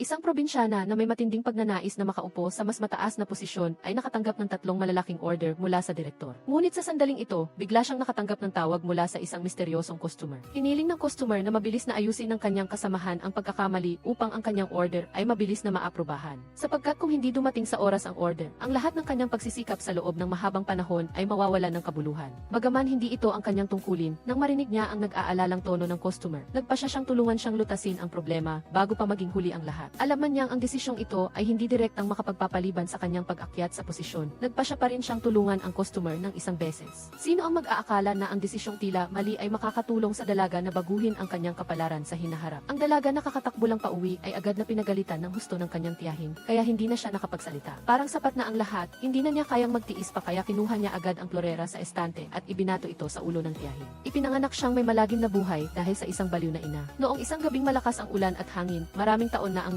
Isang probinsyana na may matinding pagnanais na makaupo sa mas mataas na posisyon ay nakatanggap ng tatlong malalaking order mula sa direktor. Ngunit sa sandaling ito, bigla siyang nakatanggap ng tawag mula sa isang misteryosong customer. Hiniling ng customer na mabilis na ayusin ng kanyang kasamahan ang pagkakamali upang ang kanyang order ay mabilis na maaprubahan. Sapagkat kung hindi dumating sa oras ang order, ang lahat ng kanyang pagsisikap sa loob ng mahabang panahon ay mawawalan ng kabuluhan. Bagaman hindi ito ang kanyang tungkulin, nang marinig niya ang nag-aalalang tono ng customer, nagpa siya siyang tulungan siyang lutasin ang problema bago pa maging huli ang lahat. Alam man niyang ang desisyong ito ay hindi direktang makapagpapaliban sa kanyang pag-akyat sa posisyon. Nagpa siya pa rin siyang tulungan ang customer ng isang beses. Sino ang mag-aakala na ang desisyong tila mali ay makakatulong sa dalaga na baguhin ang kanyang kapalaran sa hinaharap? Ang dalaga na kakatakbo lang pauwi ay agad na pinagalitan ng husto ng kanyang tiyahin, kaya hindi na siya nakapagsalita. Parang sapat na ang lahat, hindi na niya kayang magtiis pa kaya kinuha niya agad ang florera sa estante at ibinato ito sa ulo ng tiyahin. Ipinanganak siyang may malagim na buhay dahil sa isang baliw na ina. Noong isang gabing malakas ang ulan at hangin, maraming taon na ang